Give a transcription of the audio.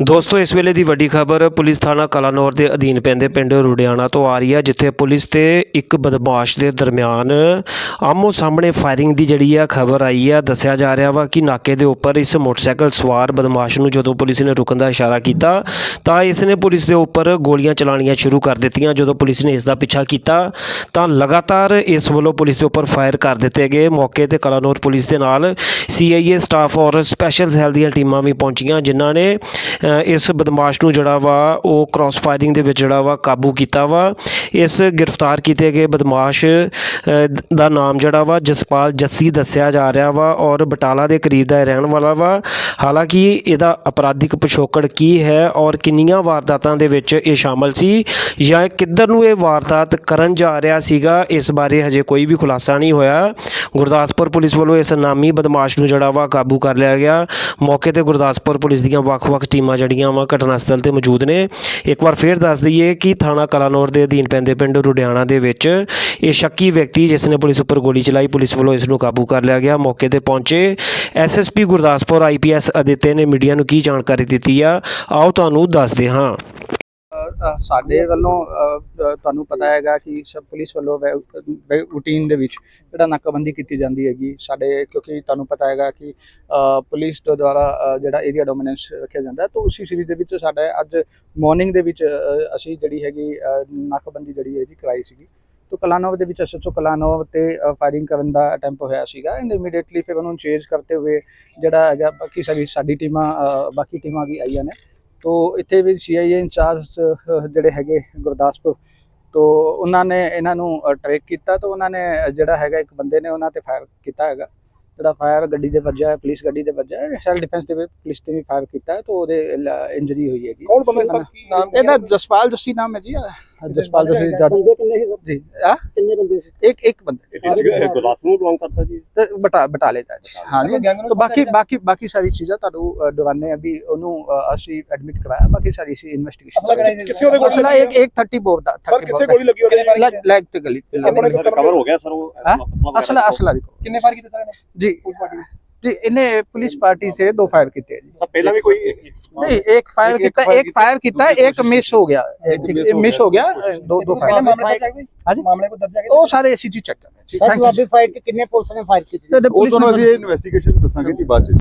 ਦੋਸਤੋ, ਇਸ ਵੇਲੇ ਦੀ ਵੱਡੀ ਖਬਰ ਪੁਲਿਸ ਥਾਣਾ ਕਲਾਨੌਰ ਦੇ ਅਧੀਨ ਪੈਂਦੇ ਪਿੰਡ ਰੁੜਿਆਣਾ ਤੋਂ ਆ ਰਹੀ ਹੈ, ਜਿੱਥੇ ਪੁਲਿਸ ਤੇ ਇੱਕ ਬਦਮਾਸ਼ ਦੇ ਦਰਮਿਆਨ ਆਮੋ ਸਾਹਮਣੇ ਫਾਇਰਿੰਗ ਦੀ ਜਿਹੜੀ ਆ ਖਬਰ ਆਈ ਹੈ ਦੱਸਿਆ ਜਾ ਰਿਹਾ ਵਾ ਕਿ ਨਾਕੇ ਦੇ ਉੱਪਰ ਇਸ ਮੋਟਰਸਾਈਕਲ ਸਵਾਰ ਬਦਮਾਸ਼ ਨੂੰ ਜਦੋਂ ਪੁਲਿਸ ਨੇ ਰੁਕਣ ਦਾ ਇਸ਼ਾਰਾ ਕੀਤਾ, ਤਾਂ ਇਸ ਨੇ ਪੁਲਿਸ ਦੇ ਉੱਪਰ ਗੋਲੀਆਂ ਚਲਾਉਣੀਆਂ ਸ਼ੁਰੂ ਕਰ ਦਿੱਤੀਆਂ। ਜਦੋਂ ਪੁਲਿਸ ਨੇ ਇਸ ਦਾ ਪਿੱਛਾ ਕੀਤਾ, ਤਾਂ ਲਗਾਤਾਰ ਇਸ ਵੱਲੋਂ ਪੁਲਿਸ ਦੇ ਉੱਪਰ ਫਾਇਰ ਕਰ ਦਿੱਤੇ ਗਏ। ਮੌਕੇ ਤੇ ਕਲਾਨੌਰ ਪੁਲਿਸ ਦੇ ਨਾਲ ਸੀਆਈਏ ਸਟਾਫ ਔਰ ਸਪੈਸ਼ਲ ਸੈੱਲ ਦੀਆਂ ਟੀਮਾਂ ਵੀ ਪਹੁੰਚੀਆਂ, ਜਿਨ੍ਹਾਂ ਨੇ ਇਸ ਬਦਮਾਸ਼ ਨੂੰ ਜਿਹੜਾ ਵਾ, ਉਹ ਕ੍ਰਾਸ ਫਾਇਰਿੰਗ ਦੇ ਵਿੱਚ ਜਿਹੜਾ ਵਾ ਕਾਬੂ ਕੀਤਾ ਵਾ। ਇਸ ਗ੍ਰਿਫਤਾਰ ਕੀਤੇ ਗਏ ਬਦਮਾਸ਼ ਦਾ ਨਾਮ ਜਿਹੜਾ ਵਾ ਜਸਪਾਲ ਜੱਸੀ ਦੱਸਿਆ ਜਾ ਰਿਹਾ ਵਾ ਔਰ ਬਟਾਲਾ ਦੇ ਕਰੀਬ ਦਾ ਰਹਿਣ ਵਾਲਾ ਵਾ। ਹਾਲਾਂਕਿ ਇਹਦਾ ਅਪਰਾਧਿਕ ਪਿਛੋਕੜ ਕੀ ਹੈ ਔਰ ਕਿੰਨੀਆਂ ਵਾਰਦਾਤਾਂ ਦੇ ਵਿੱਚ ਇਹ ਸ਼ਾਮਲ ਸੀ ਜਾਂ ਕਿੱਧਰ ਨੂੰ ਇਹ ਵਾਰਦਾਤ ਕਰਨ ਜਾ ਰਿਹਾ ਸੀਗਾ, ਇਸ ਬਾਰੇ ਹਜੇ ਕੋਈ ਵੀ ਖੁਲਾਸਾ ਨਹੀਂ ਹੋਇਆ। ਗੁਰਦਾਸਪੁਰ ਪੁਲਿਸ ਵੱਲੋਂ ਇਸ ਨਾਮੀ ਬਦਮਾਸ਼ ਨੂੰ ਜਿਹੜਾ ਵਾ ਕਾਬੂ ਕਰ ਲਿਆ ਗਿਆ। ਮੌਕੇ ਤੇ ਗੁਰਦਾਸਪੁਰ ਪੁਲਿਸ ਦੀਆਂ ਵੱਖ-ਵੱਖ ਟੀਮਾਂ ਜਿਹੜੀਆਂ ਵਾ ਘਟਨਾ ਸਥਲ ਤੇ ਮੌਜੂਦ ਨੇ। ਇੱਕ ਵਾਰ ਫੇਰ ਦੱਸ ਦਈਏ ਕਿ ਥਾਣਾ ਕਲਾਨੌਰ ਦੇ ਅਧੀਨ ਪੈਂਦੇ ਪਿੰਡ ਰੁਡਿਆਣਾ ਦੇ ਵਿੱਚ ਇਹ ਸ਼ੱਕੀ ਵਿਅਕਤੀ ਜਿਸ ਨੇ ਪੁਲਿਸ ਉੱਪਰ ਗੋਲੀ ਚਲਾਈ, ਪੁਲਿਸ ਵੱਲੋਂ ਇਸ ਨੂੰ ਕਾਬੂ ਕਰ ਲਿਆ ਗਿਆ। ਮੌਕੇ ਤੇ ਪਹੁੰਚੇ ਐਸਐਸਪੀ ਗੁਰਦਾਸਪੁਰ ਆਈਪੀਐਸ ਅਦਿੱਤੇ ਨੇ ਮੀਡੀਆ ਨੂੰ ਕੀ ਜਾਣਕਾਰੀ ਦਿੱਤੀ ਆ, ਆਓ ਤੁਹਾਨੂੰ ਦੱਸਦੇ ਹਾਂ। ਸਾਡੇ ਵੱਲੋਂ ਤੁਹਾਨੂੰ ਪਤਾ ਹੈਗਾ ਕਿ ਸਭ ਪੁਲਿਸ ਵੱਲੋਂ ਰੂਟੀਨ ਦੇ ਵਿੱਚ ਜਿਹੜਾ ਨਾਕਾਬੰਦੀ ਕੀਤੀ ਜਾਂਦੀ ਹੈਗੀ। ਸਾਡੇ ਕਿਉਂਕਿ ਤੁਹਾਨੂੰ ਪਤਾ ਹੈਗਾ ਕਿ ਪੁਲਿਸ ਦੇ ਦੁਆਰਾ ਜਿਹੜਾ ਏਰੀਆ ਡੋਮੀਨੈਂਸ ਰੱਖਿਆ ਜਾਂਦਾ ਤਾਂ ਉਸੇ ਸੀਰੀਜ਼ ਦੇ ਵਿੱਚ ਸਾਡਾ ਅੱਜ ਮਾਰਨਿੰਗ ਦੇ ਵਿੱਚ ਅਸੀਂ ਜਿਹੜੀ ਹੈਗੀ ਅ, ਨਾਕਾਬੰਦੀ ਜਿਹੜੀ ਹੈ ਜੀ ਕਰਾਈ ਸੀਗੀ। ਤੋ ਕਲਾਨੋਵ ਦੇ ਵਿੱਚ ਐਸਐਚਓ ਕਲਾਨੋਵ ਤੇ ਫਾਇਰਿੰਗ ਕਰਨ ਦਾ ਅਟੈਂਪ ਹੋਇਆ ਸੀਗਾ। ਐਂਡ ਇਮੀਡੀਏਟਲੀ ਫਿਰ ਉਹਨੂੰ ਚੇਂਜ ਕਰਤੇ ਹੋਏ ਜਿਹੜਾ ਹੈਗਾ ਬਾਕੀ ਸਾਡੀ ਸਾਡੀ ਟੀਮਾਂ ਬਾਕੀ ਟੀਮਾਂ ਵੀ ਆਈਆਂ ਨੇ। ਤੋ ਇੱਥੇ ਵੀ ਸੀਆਈਏ ਇੰਚਾਰਜ ਜਿਹੜੇ ਹੈਗੇ ਗੁਰਦਾਸਪੁਰ ਤੋ ਉਹਨਾਂ ਨੇ ਇਹਨਾਂ ਨੂੰ ਟਰੈਕ ਕੀਤਾ ਤਾਂ ਉਹਨਾਂ ਨੇ ਜਿਹੜਾ ਹੈਗਾ ਇੱਕ ਬੰਦੇ ਨੇ ਉਹਨਾਂ ਤੇ ਫਾਇਰ ਕੀਤਾ ਹੈਗਾ। ਜਿਹੜਾ ਫਾਇਰ ਗੱਡੀ ਦੇ ਵੱਜਾ ਹੈ ਪੁਲਿਸ ਗੱਡੀ ਦੇ ਵੱਜਾ ਹੈ ਸੈਲਫ ਡਿਫੈਂਸ ਦੇ ਵਿੱਚ ਪੁਲਿਸ ਤੇ ਵੀ ਫਾਇਰ ਕੀਤਾ ਹੈ ਤਾਂ ਉਹਦੇ ਇੰਜਰੀ ਹੋਈ ਹੈਗੀ। ਕੌਣ ਬੰਦਾ ਸਰ? ਕੀ ਨਾਮ ਇਹਦਾ ਜਸਪਾਲ ਜੱਸੀ ਨਾਮ ਹੈ ਜੀ ਜਸਪਾਲ ਜੱਸੀ ਜੀ ਆ ਕਿੰਨੇ ਬੰਦੇ ਸੀ? ਇੱਕ ਇੱਕ ਬੰਦੇ। ਗੁਰਦਾਸਪੁਰ ਨੂੰ ਬਿਲੋਂਗ ਕਰਦਾ ਜੀ। ਤੇ ਬਟਾ ਬਟਾਲੇ ਦਾ ਜੀ। ਹਾਂ ਜੀ। ਤਾਂ ਬਾਕੀ ਬਾਕੀ ਬਾਕੀ ਸਾਰੀ ਚੀਜ਼ਾਂ ਤੁਹਾਨੂੰ ਦਵਾਨੇ ਅਭੀ ਉਹਨੂੰ ਅ, ਅਸੀਂ ਐਡਮਿਟ ਕਰਾਇਆ ਬਾਕੀ ਸਾਰੀ ਅਸੀਂ ਇਨਵੈਸਟੀਗੇਸ਼ਨ ਕਿੱਥੇ ਉਹਦੇ ਕੋਲ ਅਸਲਾ ਇੱਕ ਇੱਕ 30 ਬੋਰ ਦਾ ਸਰ ਕਿੱਥੇ ਗੋਲੀ ਲੱਗੀ ਉਹਦੇ ਲੈਗ ਲੈਗ ਤੇ ਗਲੀ। ਆਪਣੇ ਕੋਲ ਕਵਰ ਹੋ ਗਿਆ ਸਰ ਉਹ हाँ? ਅਸਲਾ ਅਸਲਾ ਦੇਖੋ। ਕਿੰਨੇ ਫਾਇਰ ਕੀਤੇ ਸਰ ਜੀ। जी इन्हें पुलिस पार्टी से दो फायर किए जी पहला भी कोई नहीं एक फायर किया एक फायर किया एक मिस हो गया मिस हो गया दो दो फायर मामले को दर्जा ਉਹ ਸਾਰੇ ਅਸੀਂ ਜੀ ਚੈੱਕ ਕਰ ਰਹੇ ਜੀ ਥੈਂਕ ਯੂ ਕਿੰਨੇ ਪੁਲਿਸ ਨੇ ਫਾਇਰ ਕੀਤੀ ਉਹ ਤੁਹਾਨੂੰ ਅਸੀਂ ਇਨਵੈਸਟੀਗੇਸ਼ਨ ਦੱਸਾਂਗੇ ਜੀ ਬਾਅਦ ਚ